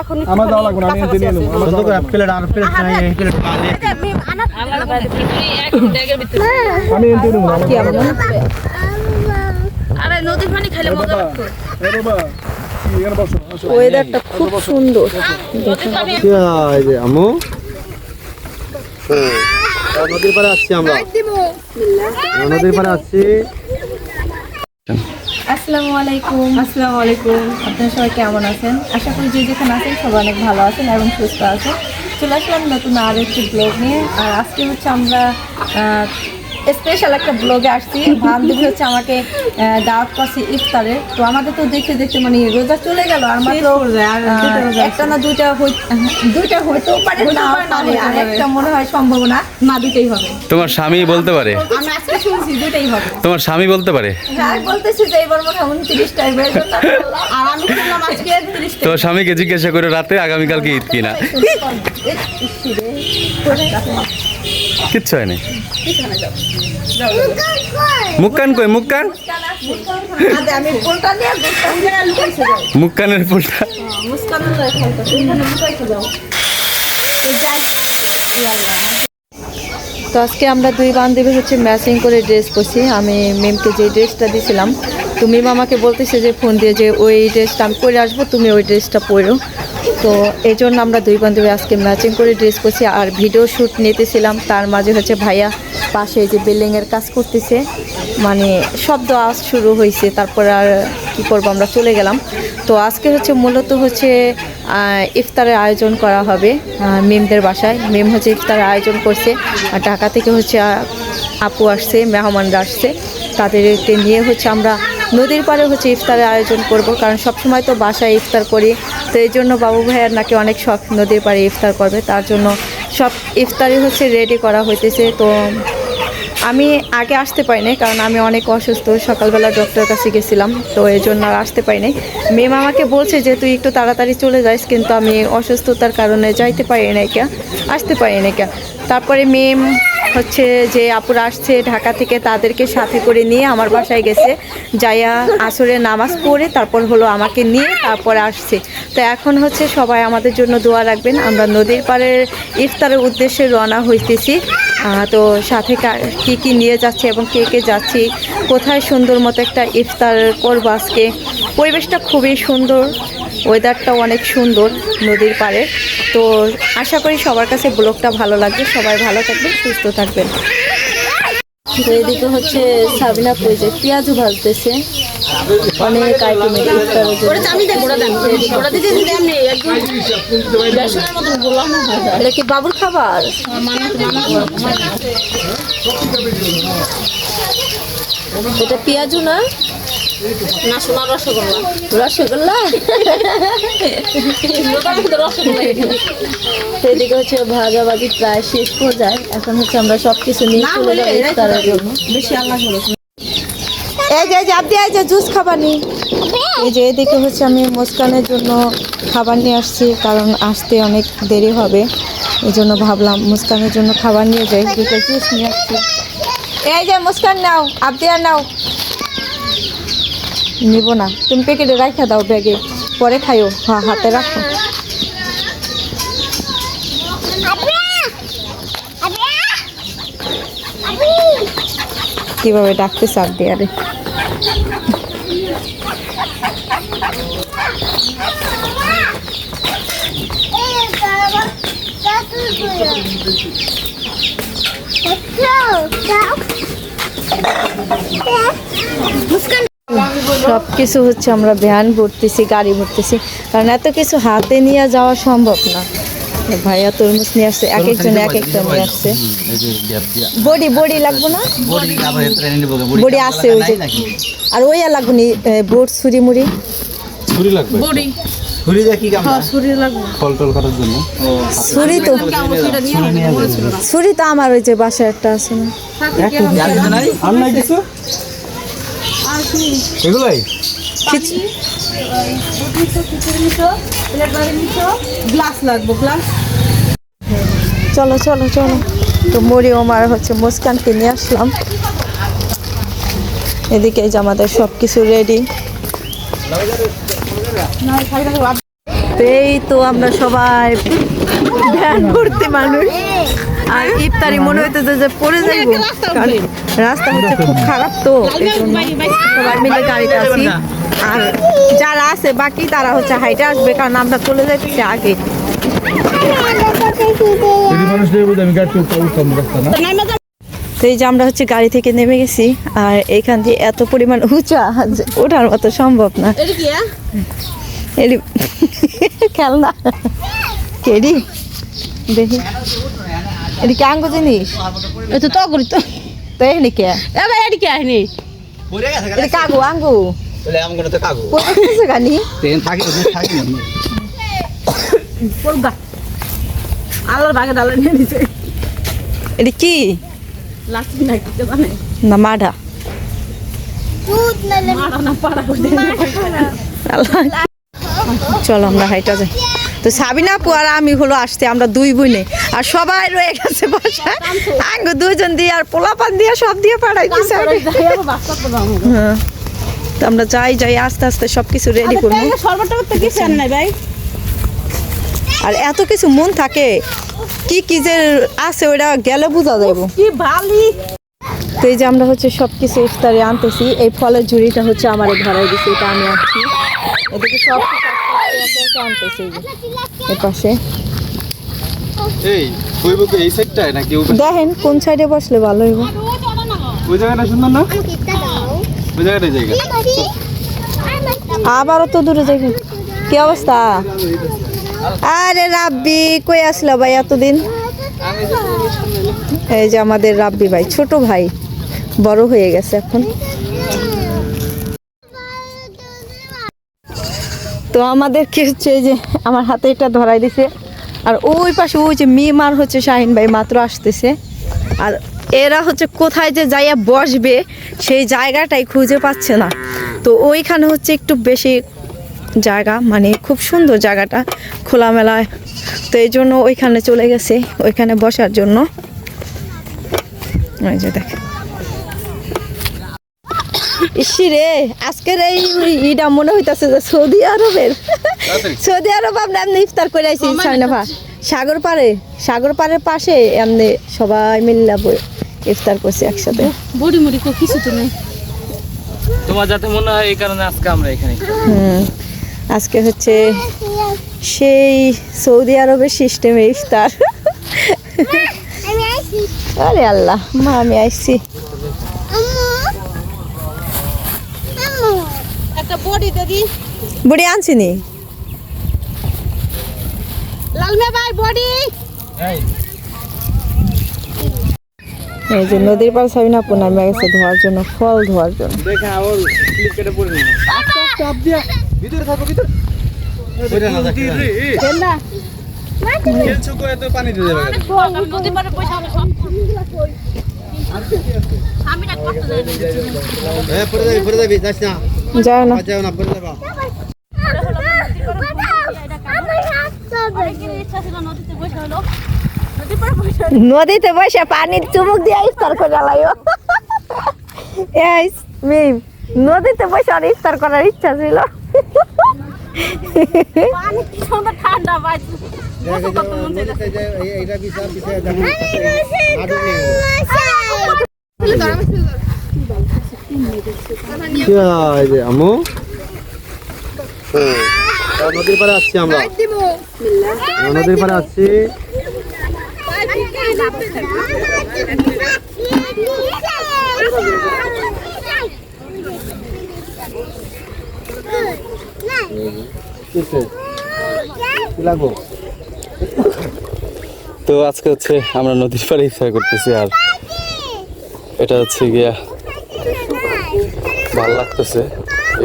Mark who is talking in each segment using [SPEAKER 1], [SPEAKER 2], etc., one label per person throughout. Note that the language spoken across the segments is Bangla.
[SPEAKER 1] এখন
[SPEAKER 2] আমার দেওয়া লাগবে না আমি এনতে নিয়ে নেব। আমার
[SPEAKER 3] বন্ধু এক প্লেট আর প্লেট চাই এক প্লেট
[SPEAKER 2] আমি এনতে নেব
[SPEAKER 1] কি আমার
[SPEAKER 4] আরে নদীর পানি খেলে মজা লাগতো।
[SPEAKER 2] এ বাবা কি এখানে বসো আসো
[SPEAKER 1] ওয়েদারটা খুব সুন্দর।
[SPEAKER 3] নদীর পাড়ে আসছি আমরা। আমরা নদীর পাড়ে আসছি।
[SPEAKER 5] আসসালামু আলাইকুম। আসসালামু আলাইকুম। আপনারা সবাই কেমন আছেন? আশা করি যে যেখানে আছেন সবাই অনেক ভালো আছেন এবং সুস্থ আছেন। চলে আসলাম নতুন আর একটি ব্লগ নিয়ে। আর আজকে হচ্ছে আমরা স্পেশাল একটা ব্লগে আসছি। বান্ধবী হচ্ছে আমাকে দাওয়াত করছে ইফতারে তো আমাদের তো দেখতে দেখতে মানে রোজা চলে গেল। আর মাত্র একটা না দুইটা দুইটা হইতেও পারে না পারে আর একটা মনে হয় সম্ভাবনা। না দুইটাই হবে।
[SPEAKER 6] তোমার স্বামী বলতে পারে?
[SPEAKER 5] আমরা আজকে শুনছি দুইটাই হবে।
[SPEAKER 6] তোমার স্বামী বলতে পারে?
[SPEAKER 5] হ্যাঁ বলতেছি যে এবার মনে হয় উনত্রিশ টাইম আর আমি শুনলাম আজকে
[SPEAKER 6] তোমার স্বামীকে জিজ্ঞাসা করে রাতে আগামীকালকে ঈদ কিনা? কিচ্ছু হয়নি মুক্কান কই, মুক্কান? মুক্কানের ফুলটা।
[SPEAKER 5] তো আজকে আমরা দুই বান্ধবী হচ্ছে ম্যাচিং করে ড্রেস পরছি আমি মেমকে যে ড্রেসটা দিয়েছিলাম তুমি মেম আমাকে বলতেছে যে ফোন দিয়ে যে, ওই ড্রেসটা আমি পরে আসব, তুমি ওই ড্রেসটা পরো। তো এই জন্য আমরা দুই বান্ধবী আজকে ম্যাচিং করে ড্রেস করছি আর ভিডিও শ্যুট নিতেছিলাম। তার মাঝে হচ্ছে ভাইয়া পাশে যে বিল্ডিংয়ের কাজ করতেছে। মানে শব্দ আজ শুরু হয়েছে তারপর আর কী করব আমরা চলে গেলাম। তো আজকে হচ্ছে মূলত হচ্ছে ইফতারের আয়োজন করা হবে মেমদের বাসায়। মেম হচ্ছে ইফতারের আয়োজন করছে। আর ঢাকা থেকে হচ্ছে আপু আসছে, মেহমানরা আসছে। তাদেরকে নিয়ে হচ্ছে আমরা নদীর পাড়ে হচ্ছে ইফতারের আয়োজন করব, কারণ সবসময় তো বাসায় ইফতার করি। তো এই জন্য বাবু ভাইয়ার নাকি অনেক শখ নদীর পাড়ে ইফতার করবে, তার জন্য সব ইফতারই হচ্ছে রেডি করা হইতেছে। তো আমি আগে আসতে পারিনি, কারণ আমি অনেক অসুস্থ, সকালবেলা ডক্টরের কাছে গেছিলাম, তো এই জন্য আর আসতে পারিনি। মেম আমাকে বলছে যে, তুই একটু তাড়াতাড়ি চলে যাস, কিন্তু আমি অসুস্থতার কারণে যাইতে পারি না কে? আসতে পারি না কে। তারপরে মেম হচ্ছে যে আপুরা আসছে ঢাকা থেকে তাদেরকে সাথে করে নিয়ে আমার বাসায় গেছে। যাইয়া আসরে নামাজ পড়ে তারপর হলো আমাকে নিয়ে তারপরে আসছে। তো এখন হচ্ছে সবাই আমাদের জন্য দোয়া রাখবেন। আমরা নদীর পাড়ের ইফতারের উদ্দেশ্যে রওনা হইতেছি। তো সাথে কা- কি কি নিয়ে যাচ্ছি এবং কে কে যাচ্ছি, কোথায় সুন্দর মতো একটা ইফতার করব আজকে। পরিবেশটা খুবই সুন্দর। ওয়েদারটাও অনেক সুন্দর নদীর পাড়ে। তো আশা করি সবার কাছে ব্লগটা ভালো লাগবে। সবাই ভালো থাকবেন সুস্থ থাকবেন। তো এদিকে হচ্ছে সাবিনা পুজো পেঁয়াজু ভাজতেছে। অনেক আইটেমের এটা কি বাবুর খাবার? এটা পেঁয়াজু না?
[SPEAKER 4] না রসগোল্লা।
[SPEAKER 5] রসগোল্লা? হচ্ছে প্রায় শেষ পর্যায়ে। এখন হচ্ছে আমরা সব কিছু নিয়ে চলে যাব ইফতারের জন্য।
[SPEAKER 4] বেশি আল্লাহ
[SPEAKER 5] এই যে এই যে আপনি এই যে জুস খাবার নি। এই যে এদিকে হচ্ছে আমি মুস্কানের জন্য খাবার নিয়ে আসছি কারণ আসতে অনেক দেরি হবে। এই জন্য ভাবলাম মুস্কানের জন্য খাবার নিয়ে যাই দুটো জুস নিয়ে আসছি। এই যে মুস্কান নাও আপনি আর নাও। নিব না। তুমি প্যাকেটে রাখা দাও ব্যাগে, পরে খাইও। হ্যাঁ হাতে রাখো। কীভাবে ডাকতে চাপ দিয়ে আরে সব কিছু হচ্ছে আমরা ভ্যান ভরতেছি গাড়ি ভরতেছি। কারণ এত কিছু হাতে নিয়ে যাওয়া সম্ভব না। ভাইয়া তরমুজ নিয়ে আসছে এক একজন এক একটা নিয়ে আসছে। বড়ি বড়ি লাগবো না? বড়ি আছে ওই যে। আর ওই আর লাগবো নি বোট ছুরি মুড়ি।
[SPEAKER 2] ছুরি লাগবে?
[SPEAKER 4] বড়ি।
[SPEAKER 3] ছুরি
[SPEAKER 5] তো ছুরি তো আমার ওই যে বাসায় একটা আছে না।
[SPEAKER 2] আর নাই কিছু? এগুলাই?
[SPEAKER 4] গ্লাস লাগবো গ্লাস।
[SPEAKER 5] চলো চলো চলো। তো মুড়ি ওমার হচ্ছে মুস্কানকে নিয়ে আসলাম। এদিকে যে আমাদের সব কিছু রেডি তো এই তো আমরা সবাই ভ্যান ভর্তি মানুষ। আর ইফতারি মনে হইতেছে যে পড়ে যাইব। রাস্তা হচ্ছে খুব খারাপ তো। সবাই মিলে গাড়িতে আছি। আর যারা আছে বাকি তারা হচ্ছে হাইটে আসবে কারণ আমরা চলে যাইতেছি আগে।
[SPEAKER 2] মানুষ নেই বুঝে আমি গাড়িতে উঠতাম রাস্তা না?
[SPEAKER 5] তো এই যে আমরা হচ্ছে গাড়ি থেকে নেমে গেছি আর এখান দিয়ে এত পরিমাণ উঁচা ওঠার মতো সম্ভব না।
[SPEAKER 4] হ্যাঁ?
[SPEAKER 5] খেলনা। কেডি? দেখি। এডি কে আঙ্গু জিনিস?
[SPEAKER 4] এটা তো করি তো।
[SPEAKER 5] তো এখানে কে
[SPEAKER 4] এ ভাই এটা কি
[SPEAKER 3] গেছে
[SPEAKER 5] এডি কাগু আঙ্গু
[SPEAKER 3] বলে আম করে তো কাগু
[SPEAKER 5] পড়তেছে গানি
[SPEAKER 3] ট্রেন থাকি থাকি
[SPEAKER 4] পড়গা আল্লাহর বাগে ডালা নিয়ে দিছে
[SPEAKER 5] এডি কি?
[SPEAKER 4] লাস্ট না কি জানে
[SPEAKER 5] না মাডা
[SPEAKER 4] না।
[SPEAKER 5] চলো আমরা হাইটা যাই। তো সাবিনা আপু আর আমি হলো আসতে আমরা দুই বোনে। আর সবাই রয়ে গেছে বাসায়। আঙ্গ দুইজন দিয়ে আর পোলাপান দিয়ে সব দিয়ে পাঠাই দিছে। হ্যাঁ। তো আমরা যাই যাই আস্তে আস্তে সব কিছু রেডি করব
[SPEAKER 4] ভাই।
[SPEAKER 5] আর এত কিছু মন থাকে কি কি যে আছে ওটা গেলে বোঝা যাব
[SPEAKER 4] কি ভালি
[SPEAKER 5] তো এই যে আমরা হচ্ছে সব কিছু ইফতারে আনতেছি। এই ফলের ঝুড়িটা হচ্ছে আমার ধরাই দিছি এটা আমি আনছি। এদিকে সব পাশে।
[SPEAKER 2] এই বইব এই সাইডটায় নাকি
[SPEAKER 5] দেখেন কোন সাইডে বসলে ভালো হইব?
[SPEAKER 2] ওই জায়গাটা সুন্দর না? ওই জায়গাটাই জায়গা।
[SPEAKER 5] আবারও তো দূরে যাই কি অবস্থা? আরে রাব্বি কই আসলো ভাই এতদিন? এই যে আমাদের রাব্বি ভাই ছোট ভাই বড় হয়ে গেছে এখন। তো আমাদের কি হচ্ছে যে আমার হাতে এটা ধরাই দিছে। আর ওই পাশে ওই যে মিমার হচ্ছে শাহিন ভাই মাত্র আসতেছে। আর এরা হচ্ছে কোথায় যে যাইয়া বসবে সেই জায়গাটাই খুঁজে পাচ্ছে না। তো ওইখানে হচ্ছে একটু বেশি জায়গা মানে খুব সুন্দর জায়গাটা খোলামেলায়। তো এই জন্য ওইখানে চলে গেছে, ওইখানে বসার জন্য। ওই যে দেখ ইসি রে আজকের এই ইটা মনে হইতাছে যে সৌদি আরবের। সৌদি আরব আমরা এমনি ইফতার করে আইছি ছয়নাফা সাগর পাড়ে সাগর পাড়ের পাশে এমনি সবাই মিল্লা বই ইফতার করছি একসাথে।
[SPEAKER 4] বড়ি মুড়ি কো কিছু তো নেই।
[SPEAKER 7] তোমার যাতে মনে হয় এই কারণে আজকে আমরা এখানে
[SPEAKER 5] আজকে হচ্ছে সেই সৌদি আরবের সিস্টেমে ইফতার। আরে আল্লাহ মা আমি আইছি
[SPEAKER 4] একটা বড়ি দিদি
[SPEAKER 5] বুড়ি আনছি নি?
[SPEAKER 4] লাল ভাই বড়ি।
[SPEAKER 5] এই। যে নদীর পার সাবিনা আপু নামে গেছে ধোয়ার জন্য ফল ধোয়ার জন্য।
[SPEAKER 7] দেখে ক্লিক কেটে পড়ে নিলাম
[SPEAKER 2] ভিতরে থাকো ভিতরে। না খেলছো করে তো পানি দিয়ে দেবে
[SPEAKER 4] নদী পারে পয়সা আমরা সব আমি না করতে যাই
[SPEAKER 3] এ পড়ে যাবি পড়ে যাবি যাস না।
[SPEAKER 5] যায় না।
[SPEAKER 3] আজ যাও না পড়ে যাবা।
[SPEAKER 4] অনেকের ইচ্ছা ছিল নদীতে বসে
[SPEAKER 5] পানির চুমুক দিয়ে ইফতার করে লাইও মিম নদীতে বসে আর ইফতার করার ইচ্ছা ছিল।
[SPEAKER 4] পানি ঠান্ডা ভাই
[SPEAKER 3] এইটা বিচার বিচার যেমন আদর নেই কি হয় যে নদীর পাড়ে আসছি আমরা নদীর পাড়ে আসছি
[SPEAKER 6] তো আজকে হচ্ছে আমরা নদীর পাড়ে ইফতার করতেছি আর এটা হচ্ছে গিয়া ভালো লাগতেছে।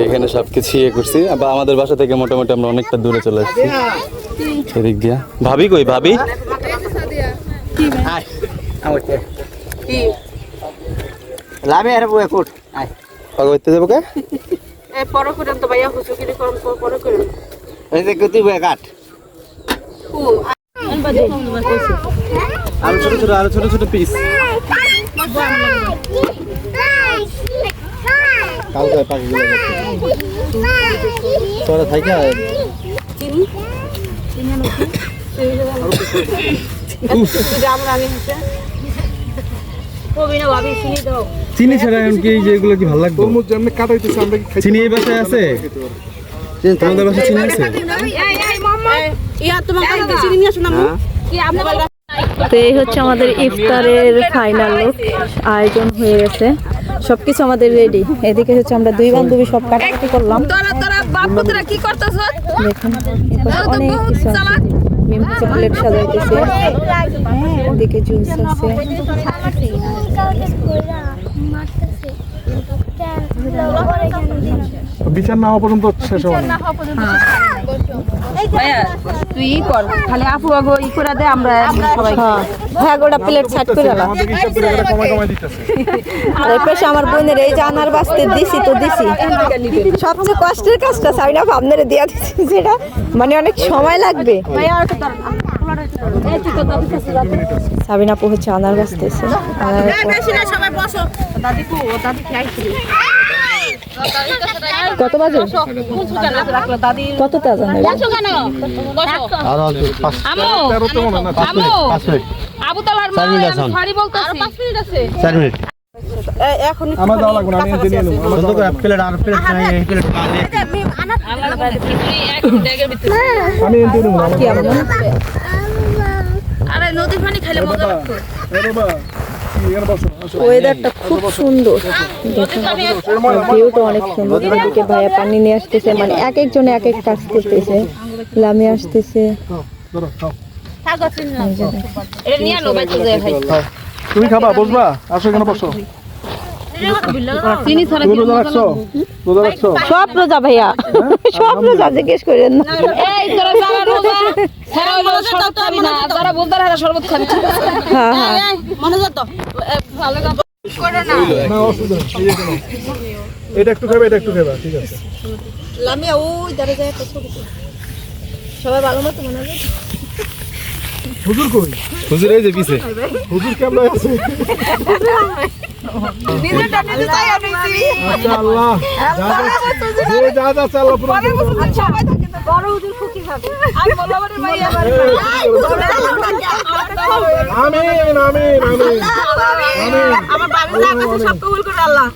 [SPEAKER 6] এখানে সব কিছু ইয়ে করছি। বা আমাদের বাসা থেকে মোটামুটি আমরা অনেকটা দূরে চলে আসছি। এদিক দিয়া। ভাবি কই ভাবি?
[SPEAKER 3] লাভে আর বয়ে কোট আয়।
[SPEAKER 6] যাব কে?
[SPEAKER 4] এ পরে করেন তো ভাইয়া হুজুগিরি করুন পরে করেন।
[SPEAKER 3] এই যে গতি বয়ে কাট
[SPEAKER 2] আরও ছোট ছোট আরও ছোট ছোট পিস
[SPEAKER 3] কাল যায় পাখি তোরা
[SPEAKER 6] চিনি ছাড়া এখন কি যেগুলো কি ভালো লাগবে
[SPEAKER 2] তরমুজ যেমনি কাটাইতেছে আমরা
[SPEAKER 6] চিনি এই বাসায় আছে? তোমাদের বাসায় চিনি আছে?
[SPEAKER 1] ইয়া তোমার কাছে চিনি নিয়ে আসো না
[SPEAKER 5] তো এই হচ্ছে আমাদের ইফতারের ফাইনাল লুক আয়োজন হয়ে গেছে। সবকিছু আমাদের রেডি এদিকে হচ্ছে আমরা দুই বান্ধবী সব কাটাকাটি করলাম। দেখুন অনেক কিছু আছে। মিম সাজাইতেছে। এদিকে জুস আছে।
[SPEAKER 2] বিচার না হওয়া পর্যন্ত শেষ হবে
[SPEAKER 1] তুই ই কর খালি আপু আগো ই করে দে আমরা সবাই
[SPEAKER 5] হ্যাঁ হ্যাঁ গোটা প্লেট সাইড করে
[SPEAKER 2] দিতেছে
[SPEAKER 5] আর এই পাশে আমার বোনের এই যে আনার বাস্তে দিছি তো দিছি সবচেয়ে কষ্টের কাজটা সাইনা আপনারা দিয়া দিছি যেটা মানে অনেক সময় লাগবে সাবিনা আপু হচ্ছে আনার বাস্তেছে আনার কত বাজে কতটা
[SPEAKER 4] আমু
[SPEAKER 2] তেরোতে মনে হয় না
[SPEAKER 3] পাঁচ মিনিট পাঁচ মিনিট
[SPEAKER 4] আবু তালার মা
[SPEAKER 3] চার মিনিট আছে
[SPEAKER 4] আমি সরি বলতেছি পাঁচ মিনিট আছে
[SPEAKER 3] চার মিনিট
[SPEAKER 1] এখন
[SPEAKER 2] আমার লাগবে আমি
[SPEAKER 3] প্লেট আর প্লেট নাই প্লেট
[SPEAKER 2] আমি নেব
[SPEAKER 5] কি
[SPEAKER 4] নদীর পানি খাইলে মজা লাগতো
[SPEAKER 2] এ বাবা
[SPEAKER 5] ওয়েদারটা খুব সুন্দর। ভিউটা অনেক সুন্দর। এদিকে ভাইয়া পানি নিয়ে আসতেছে মানে এক একজনে এক এক কাজ করতেছে। লামি আসতেছে।
[SPEAKER 2] তুমি খাবা বসবা? আসো এখানে বসো।
[SPEAKER 5] সব রোজা ভাইয়া। সব রোজা জিজ্ঞেস করেন না।
[SPEAKER 4] এই তোরা যারা শরবত বুঝদার হেরা খাবি
[SPEAKER 5] হ্যাঁ হ্যাঁ।
[SPEAKER 1] মনে যেত
[SPEAKER 4] ভালো কাজ
[SPEAKER 2] না। অসুবিধা নেই, এই যে কেন। এটা একটু খাবে এটা একটু খাবে ঠিক আছে।
[SPEAKER 1] লামিয়া ওই দাঁড়ে যায় একটা ছবি তুল। সবাই ভালো মতো মনে হয়
[SPEAKER 2] হুজুর কই?
[SPEAKER 6] হুজুর এই যে পিছে।
[SPEAKER 2] হুজুর কেমন আছে?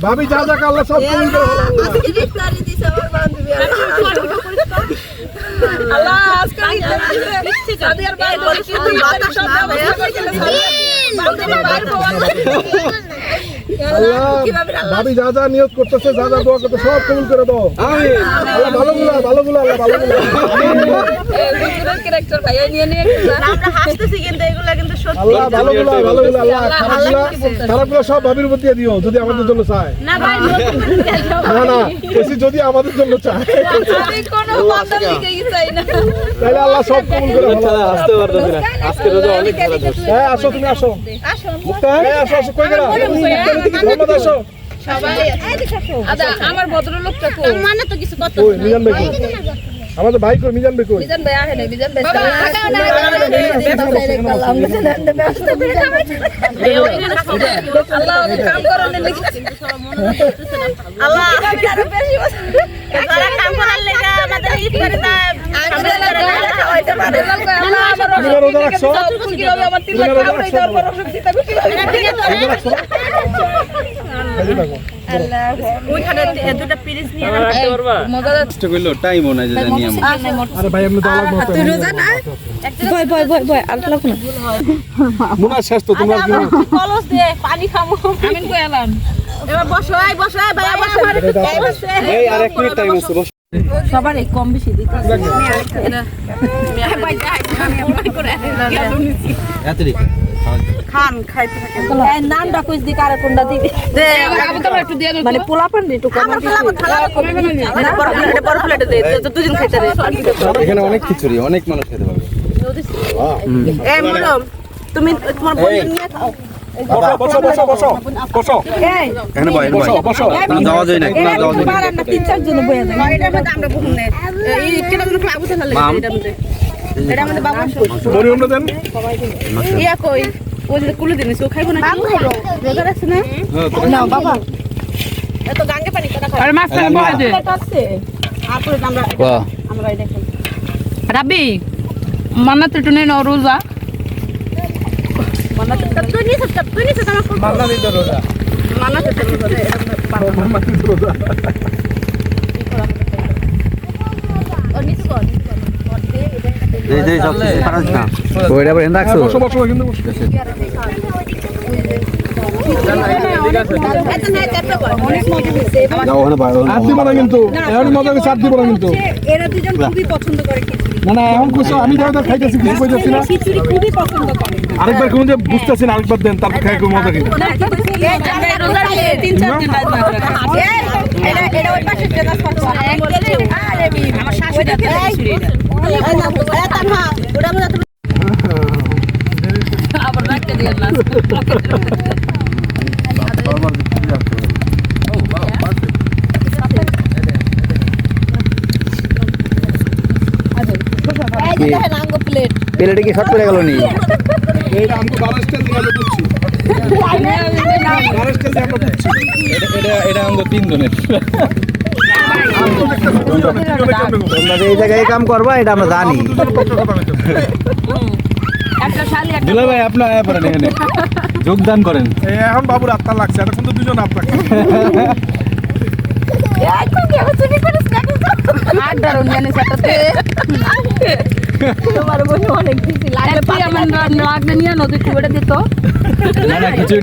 [SPEAKER 2] ভাবি যা যা আল্লাহ। সব কবুল করে ভাবি, যা যা নিয়োগ করতেছে, যা যা দোয়া করতে সব কবুল করে দাও। আল্লাহ ভালো গুলা ভালো গুলা আল্লাহ ভালো
[SPEAKER 1] আমরা হাসতেছি কিন্তু এগুলা কিন্তু সত্যি।
[SPEAKER 2] আল্লাহ ভালো গুলা আল্লাহ খারাপগুলা সব ভাবির উপর দিয়ে দিও যদি আমাদের জন্য চায়।
[SPEAKER 1] না ভাই
[SPEAKER 2] না না এসি যদি আমাদের জন্য চায়।
[SPEAKER 1] কোনো বাধা দিকে চাই না।
[SPEAKER 2] তাহলে আল্লাহ সব কবুল করে ভালো।
[SPEAKER 6] আসতে পারতেছি না। আজকে রোজা অনেক খারাপ
[SPEAKER 2] হ্যাঁ আসো তুমি আসো। মুক্তা হ্যাঁ আসো আসো কই গেলা? মোহাম্মদ আসো।
[SPEAKER 4] আদা আমার ভদ্রলোকটা কই?
[SPEAKER 1] মানে তো কিছু
[SPEAKER 2] কই মিজান ভাই আমাদের ভাই কই মিজান ভাই কই
[SPEAKER 4] বিজান ভাই আহে না বিজান ভাই আল্লাহ কাম করার লেগে
[SPEAKER 1] আল্লাহ আরও বেশি যারা কাম করার লেগে আমাদের ইফতারি
[SPEAKER 4] আল্লাহ আমার
[SPEAKER 2] রোজা রাখছো
[SPEAKER 4] কীভাবে আমার তিন লাখ কামড়াই দেওয়ার পর অসুখ দিতে হবে কীভাবে
[SPEAKER 2] রোজা রাখছো খাইতে থাকো
[SPEAKER 1] ওইখানে দুটো পিরিস নিয়ে
[SPEAKER 4] মজা
[SPEAKER 6] চেষ্টা করল টাইমও নাই যে জানি আমি।
[SPEAKER 2] আরে ভাই এমনি দাও লাগবে তুই রোজা না
[SPEAKER 5] ভয় ভয় ভয় ভয় আর লাগো না।
[SPEAKER 2] মুনা শেষ তো তোমরা কি
[SPEAKER 1] কলস দিয়ে পানি খামো।
[SPEAKER 4] আমিন কই এলাম?
[SPEAKER 1] এবার বসো এই বসো এই ভাই বসো। এই
[SPEAKER 6] আর এক মিনিট টাইম আছে বস।
[SPEAKER 1] সবারই কম বেশি দিতে
[SPEAKER 3] এতদিক
[SPEAKER 1] খান খাইতে থাকেন নামটা কইস দি কারে কোনটা দিবি? দে
[SPEAKER 4] আবু তো একটু দিয়ে
[SPEAKER 5] মানে পোলা পান একটু কম
[SPEAKER 1] আমার খালা খালা কমে বড় প্লেটে বড় প্লেটে দে তো দুজন খাইতে দে
[SPEAKER 6] এখানে অনেক খিচুড়ি অনেক মানুষ খেতে পারবে।
[SPEAKER 1] মরম তুমি তোমার বোন নিয়ে খাও।
[SPEAKER 2] বসো বসো বসো বসো
[SPEAKER 6] এখানে বয়
[SPEAKER 2] বসো বসো।
[SPEAKER 6] যাওয়া যায় না না যাওয়া যায় না।
[SPEAKER 1] তিন চার জন বয়ে যায়। এটার মধ্যে আমরা বহু নেই। এই কেন কোনো আবু তো লাগে এটার মধ্যে। এটার মধ্যে বাবু
[SPEAKER 2] মরিয়মটা দেন।
[SPEAKER 1] ইয়া কই? ওই যে কুলে দিনিস ও খাইবো না বাবু খাইবো রোজা রাখছ না না বাবা। এত গাঙ্গে পানি কথা খাই
[SPEAKER 4] আরে মাছ খাই বয় দে
[SPEAKER 1] আছে। আর পরে আমরা
[SPEAKER 6] বাহ।
[SPEAKER 1] আমরা এটা খাই।
[SPEAKER 4] রাব্বি
[SPEAKER 1] মান্নাতে টুনে ন রোজা।
[SPEAKER 4] তুই নিছ তুই নিছ আমার
[SPEAKER 2] মান্না দিতে রোজা।
[SPEAKER 1] রোজা
[SPEAKER 2] মান্না রোজা।
[SPEAKER 3] সব
[SPEAKER 2] করে। না। কিন্তু
[SPEAKER 1] এরা দুজন খুবই পছন্দ করে খিচুড়ি।
[SPEAKER 2] না না এখন খুশি আমি খাইতেছি
[SPEAKER 1] খুবই পছন্দ করে।
[SPEAKER 2] আরেকবার কোন যে বুঝতেছি না আরেকবার দেন তারপর খাই খুব মজা কিন্তু
[SPEAKER 1] রোজা তিন চার দিন এটা এটা ওই পাশে যেটা আরে আমার শাশুড়ি খিচুড়ি আবার রাখতে দিয়ে না
[SPEAKER 3] প্লেটে কি শর্ট করে গেল নি?
[SPEAKER 2] এইটা আমি বারো স্টাইল দিয়ে আমরা বারো দিয়ে আমরা
[SPEAKER 6] এটা এটা আমাদের তিনজনের।
[SPEAKER 3] তোমরা এই জায়গায় কাম করবা এটা আমরা জানি।
[SPEAKER 1] একটা
[SPEAKER 6] দুলা ভাই আপনার আয়া এখানে। যোগদান করেন।
[SPEAKER 2] এখন বাবুর আত্মা লাগছে এখন কিন্তু দুজন আত্মা।
[SPEAKER 1] আর দারুণ জানিস একটাতে তোমার বোন অনেক আমার আগে নিয়ে নদী খুব দিত।
[SPEAKER 6] না না কিছু